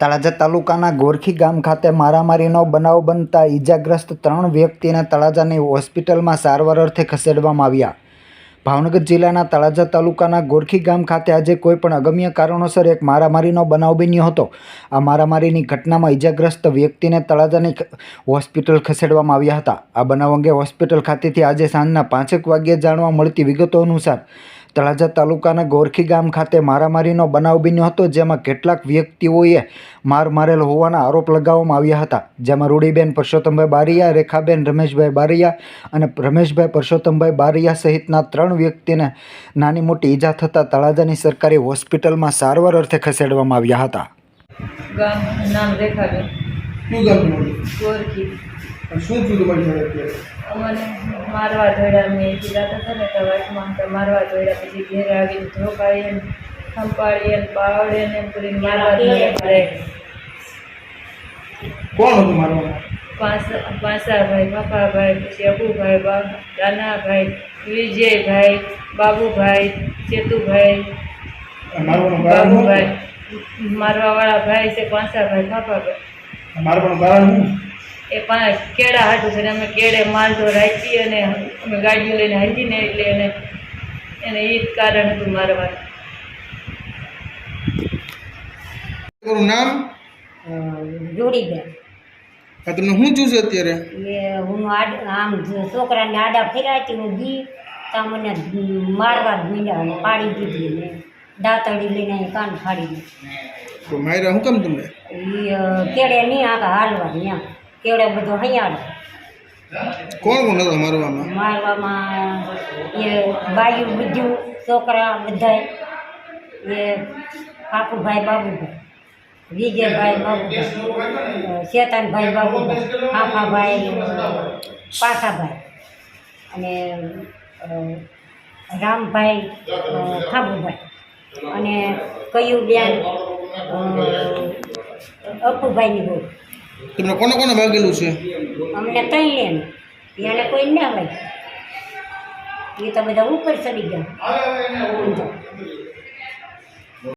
તળાજા તાલુકાના ગોરખી ગામ ખાતે મારામારીનો બનાવ બનતા ઈજાગ્રસ્ત ત્રણ વ્યક્તિને તળાજાની હોસ્પિટલમાં સારવાર અર્થે ખસેડવામાં આવ્યા. ભાવનગર જિલ્લાના તળાજા તાલુકાના ગોરખી ગામ ખાતે આજે કોઈ પણ અગમ્ય કારણોસર એક મારામારીનો બનાવ બન્યો હતો. આ મારામારીની ઘટનામાં ઈજાગ્રસ્ત વ્યક્તિને તળાજાની હોસ્પિટલ ખસેડવામાં આવ્યા હતા. આ બનાવ અંગે હોસ્પિટલ ખાતેથી આજે સાંજના પાંચેક વાગ્યે જાણવા મળતી વિગતો અનુસાર તળાજા તાલુકાના ગોરખી ગામ ખાતે મારામારીનો બનાવ બન્યો હતો જેમાં કેટલાક વ્યક્તિઓએ માર મારેલ હોવાના આરોપ લગાવવામાં આવ્યા હતા. જેમાં રૂડીબેન પરસોત્તમભાઈ બારિયા રેખાબેન રમેશભાઈ બારિયા અને રમેશભાઈ પરસોત્તમભાઈ બારિયા સહિતના ત્રણ વ્યક્તિને નાની મોટી ઈજા થતાં તળાજાની સરકારી હોસ્પિટલમાં સારવાર અર્થે ખસેડવામાં આવ્યા હતા. ગામ નામ રેખાબેન. શું ગામ ગોરખી. શું થયું અમને મારવા ધોડ્યા મેં કીધા હતા ને તો વાટમાં તો મારવા ધોડ્યા પછી ઘેરે આવીને ધોકાડીએ ને ખંપાડીએ ને પાવડીએ ને પૂરી મારવા ધોડ્યા મારે કોણ હતું મારવામાં પાંસાભાઈ મફાભાઈ પછી અબુભાઈ બા દાનાભાઈ વિજયભાઈ બાબુભાઈ ચેતુભાઈ બાબુભાઈ. મારવાવાળા ભાઈ છે પાંસાભાઈ મફાભાઈ મારવાનું કારણ એ પાંચ કેળા હાટું છે ને અમે કેળે માલઢો રાખી અને અમે ગાડીઓ લઈને હાંજીને એટલે એને એને એ જ કારણ હતું મારવાનું. નામ? જોડીબેન. તમને શું છે અત્યારે? એ હું આડ આમ છોકરાને આડા ફેર્યા હતી હું ગઈ ત્યાં મને મારવા મીંડા પાડી દીધી ને દાંતડી લઈને કાન ફાડી દીધી. તો માર્યા શું કામ તમને? એ કેળે નહીં આખા હાલવા ત્યાં કેળે બધો હૈયાળ. કોણ કોણ હતો મારવામાં? મારવામાં એ બાયું બીજું છોકરા બધા એ કાકુભાઈ બાબુભાઈ વિજયભાઈ બાબુભાઈ શેતાનભાઈ બાબુભાઈ કાફાભાઈ પાસાભાઈ અને રામભાઈ ખાબુભાઈ અને કયું બેન અપુભાઈની બહુ તમને કોને કોને ભાગેલું છે? અમને તઈ ને એને કોઈ ના હોય. એ તો બધા ઉપર ચડી ગયા.